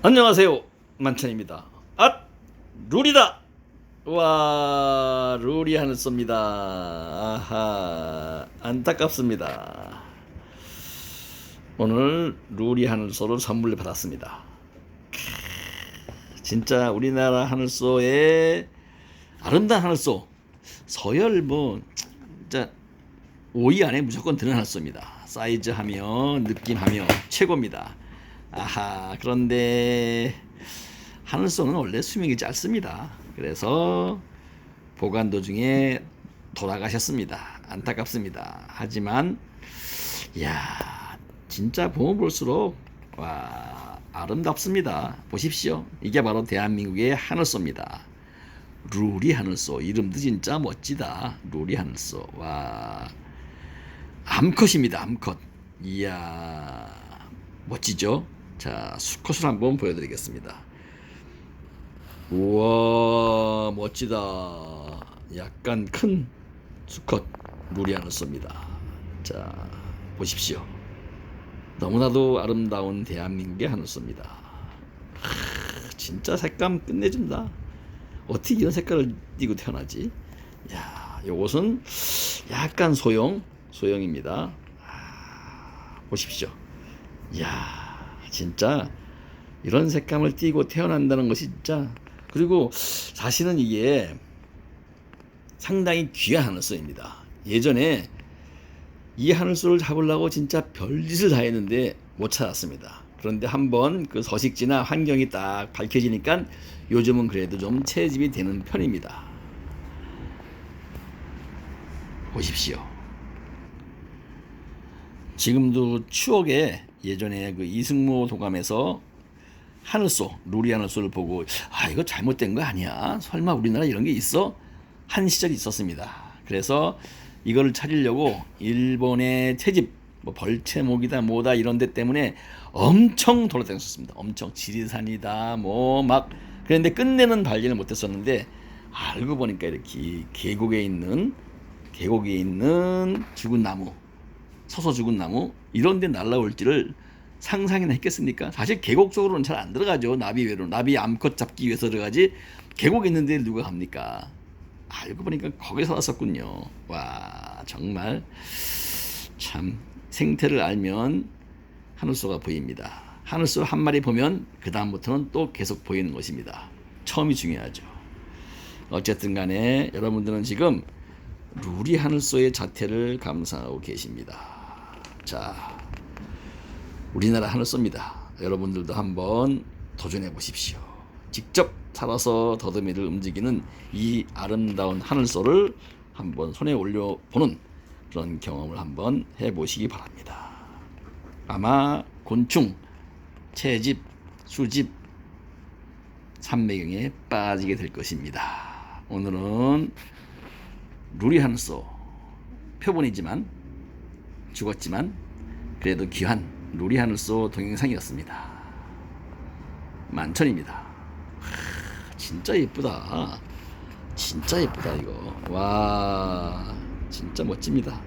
안녕하세요. 만천입니다. 앗! 룰이다! 와 룰이 하늘 쏩니다. 아하 안타깝습니다. 오늘 룰이 하늘소를 선물로 받았습니다. 크, 진짜 우리나라 하늘소의 아름다운 하늘소 서열 뭐 진짜 5위 안에 무조건 드는 하늘소입니다. 사이즈하며 느낌하며 최고입니다 아하 그런데 하늘소는 원래 수명이 짧습니다. 그래서 보관 도중에 돌아가셨습니다. 안타깝습니다. 하지만 야 진짜 보면 볼수록 와 아름답습니다. 보십시오. 이게 바로 대한민국의 하늘소입니다. 루리 하늘소 이름도 진짜 멋지다. 루리 하늘소 와 암컷입니다. 암컷 이야 멋지죠? 자, 수컷을 한번 보여드리겠습니다. 우와, 멋지다. 약간 큰 수컷 루리 하늘소입니다. 자, 보십시오. 너무나도 아름다운 대한민국의 하늘소입니다. 하, 진짜 색감 끝내준다. 어떻게 이런 색깔을 띠고 태어나지? 야, 요것은 약간 소형, 소형입니다. 아, 보십시오. 이야 진짜 이런 색감을 띠고 태어난다는 것이 진짜 그리고 사실은 이게 상당히 귀한 하늘소입니다. 예전에 이 하늘소를 잡으려고 진짜 별짓을 다 했는데 못 찾았습니다. 그런데 한번 그 서식지나 환경이 딱 밝혀지니까 요즘은 그래도 좀 채집이 되는 편입니다. 보십시오. 지금도 추억에 예전에 그 이승모 도감에서 하늘소 루리 하늘소를 보고 아 이거 잘못된 거 아니야. 설마 우리나라 이런 게 있어? 한 시절이 있었습니다. 그래서 이거를 찾으려고 일본의 채집 뭐 벌채목이다 뭐다 이런 데 때문에 엄청 돌아다녔었습니다. 엄청 지리산이다 뭐 막. 그런데 끝내는 발견을 못했었는데 알고 보니까 이렇게 계곡에 있는 계곡에 있는 죽은 나무 서서 죽은 나무 이런 데 날라올지를 상상이나 했겠습니까? 사실 계곡 속으로는 잘 안 들어가죠. 나비 외로 나비 암컷 잡기 위해서 들어가지 계곡에 있는데 누가 갑니까? 알고 보니까 거기 살았었군요. 와 정말 참 생태를 알면 하늘소가 보입니다. 하늘소 한 마리 보면 그 다음부터는 또 계속 보이는 것입니다. 처음이 중요하죠. 어쨌든 간에 여러분들은 지금 루리 하늘소의 자태를 감상하고 계십니다. 자, 우리나라 하늘소입니다. 여러분들도 한번 도전해 보십시오. 직접 살아서 더듬이를 움직이는 이 아름다운 하늘소를 한번 손에 올려 보는 그런 경험을 한번 해 보시기 바랍니다. 아마 곤충, 채집, 수집, 산매경에 빠지게 될 것입니다. 오늘은 루리 하늘소 표본이지만 죽었지만 그래도 귀한 루리 하늘소 동영상이었습니다. 만천입니다. 하, 진짜 예쁘다. 진짜 예쁘다 이거. 와 진짜 멋집니다.